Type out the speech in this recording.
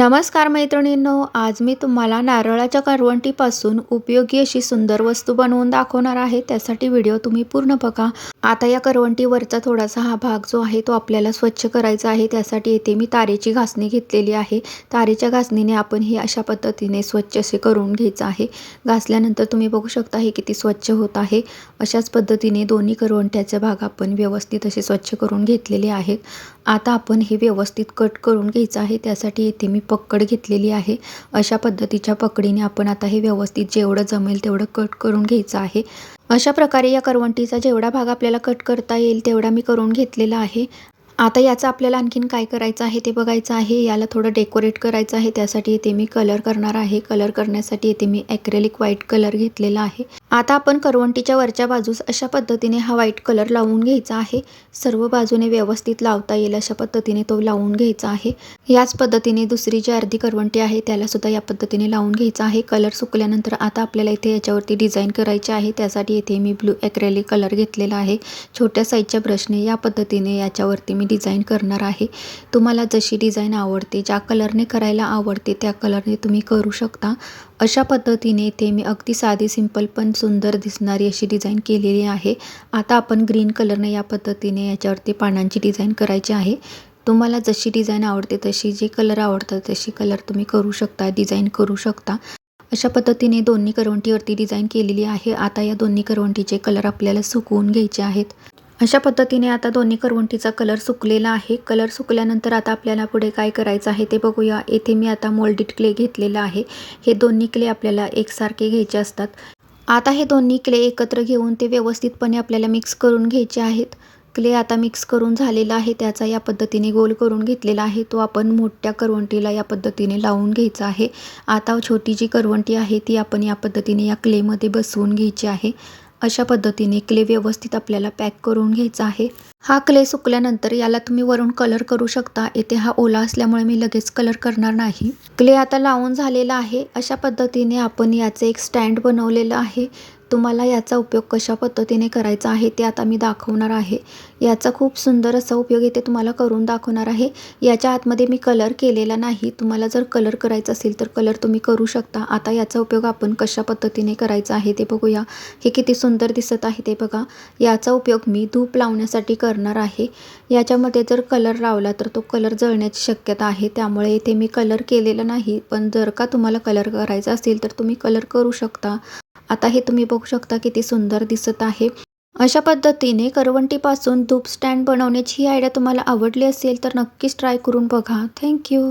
नमस्कार मैत्रिणींनो आज मी तुम्हाला नारळाच्या करवंटीपासून उपयोगी अशी सुंदर वस्तू बनवून दाखवणार आहे. त्यासाठी व्हिडिओ तुम्ही पूर्ण बघा. आता या करवंटीवरचा थोडासा हा भाग जो आहे तो आपल्याला स्वच्छ करायचा आहे. त्यासाठी येथे मी तारेची घासणी घेतलेली आहे. तारेच्या घासणीने आपण हे अशा पद्धतीने स्वच्छ असे करून घ्यायचं आहे. घासल्यानंतर तुम्ही बघू शकता हे किती स्वच्छ होत आहे. अशाच पद्धतीने दोन्ही करवंट्याचे भाग आपण व्यवस्थित असे स्वच्छ करून घेतलेले आहेत. आता आपण हे व्यवस्थित कट करून घ्यायचं आहे. त्यासाठी येथे मी पकड घेतलेली आहे. अशा पद्धतीच्या पकडीने आपण आता हे व्यवस्थित जेवढं जमेल तेवढं कट करून घ्यायचं आहे. अशा प्रकारे या करवंटीचा जेवढा भाग आपल्याला कट करता येईल तेवढा मी करून घेतलेला आहे. आता याचं आपल्याला आणखीन काय करायचं आहे ते बघायचं आहे. याला थोडं डेकोरेट करायचं आहे. त्यासाठी इथे मी कलर करणार आहे. कलर करण्यासाठी इथे मी ॲक्रेलिक व्हाईट कलर घेतलेला आहे. आता आपण करवंटीच्या वरच्या बाजूस अशा पद्धतीने हा व्हाईट कलर लावून घ्यायचा आहे. सर्व बाजूने व्यवस्थित लावता येईल अशा पद्धतीने तो लावून घ्यायचा आहे. याच पद्धतीने दुसरी जी अर्धी करवंटी आहे त्याला सुद्धा या पद्धतीने लावून घ्यायचा आहे. कलर सुकल्यानंतर आता आपल्याला इथे याच्यावरती डिझाईन करायची आहे. त्यासाठी इथे मी ब्लू ॲक्रेलिक कलर घेतलेला आहे. छोट्या साईजच्या ब्रशने या पद्धतीने याच्यावरती मी डिझाईन करणार आहे. तुम्हाला जशी डिझाईन आवडते ज्या कलरने करायला आवडते त्या कलरने तुम्ही करू शकता. अशा पद्धतीने इथे मी अगदी साधी सिंपल पण सुंदर दिसणारी अशी डिझाईन केलेली आहे. आता आपण ग्रीन कलरने या पद्धतीने याच्यावरती पानांची डिझाईन करायची आहे. तुम्हाला जशी डिझाईन आवडते तशी जे कलर आवडतात तशी कलर तुम्ही करू शकता डिझाईन करू शकता. अशा पद्धतीने दोन्ही करवंटीवरती डिझाईन केलेली आहे. आता या दोन्ही करवंटीचे कलर आपल्याला सुकवून घ्यायचे आहेत. अशा पद्धतीने आता दोन्ही करवंटीचा कलर सुकलेला आहे. कलर सुकल्यानंतर आता आपल्याला पुढे काय करायचं आहे ते बघूया. येथे मी आता मोल्डेड क्ले घेतलेला आहे. हे दोन्ही क्ले आपल्याला एकसारखे घ्यायचे असतात. आता हे दोन्ही क्ले एकत्र घेऊन ते व्यवस्थितपणे आपल्याला मिक्स करून घ्यायचे आहेत. क्ले आता मिक्स करून झालेला आहे. त्याचा या पद्धतीने गोल करून घेतलेला आहे. तो आपण मोठ्या करवंटीला या पद्धतीने लावून घ्यायचा आहे. आता छोटी जी करवंटी आहे ती आपण या पद्धतीने या क्लेमध्ये बसवून घ्यायची आहे. अशा पद्धतीने क्ले व्यवस्थित आपल्याला पॅक करून घ्यायचा आहे. हा क्ले सुकल्यानंतर याला तुम्ही वरून कलर करू शकता. येथे हा ओला असल्यामुळे मी लगेच कलर करणार नाही. क्ले आता लावून झालेला आहे. अशा पद्धतीने आपण याचे एक स्टँड बनवलेलं आहे. तुम्हाला याचा उपयोग कशा पद्धतीने करायचा आहे ते आता मी दाखवणार आहे. याचा खूप सुंदर असा उपयोग येथे तुम्हाला करून दाखवणार आहे. याच्या आतमध्ये मी कलर केलेला नाही. तुम्हाला जर कलर करायचा असेल तर कलर तुम्ही करू शकता. आता याचा उपयोग आपण कशा पद्धतीने करायचा आहे ते बघूया. हे किती सुंदर दिसत आहे ते बघा. याचा उपयोग मी धूप लावण्यासाठी करणार आहे. याच्यामध्ये जर कलर लावला तर तो कलर जळण्याची शक्यता आहे. त्यामुळे इथे मी कलर केलेला नाही. पण जर का तुम्हाला कलर करायचा असेल तर तुम्ही कलर करू शकता. आता हे तुम्ही बघू शकता किती सुंदर दिसत आहे. अशा पद्धतीने करवंटीपासून धूप स्टँड बनवण्याची ही आयडिया तुम्हाला आवडली असेल तर नक्कीच ट्राय करून बघा. थँक्यू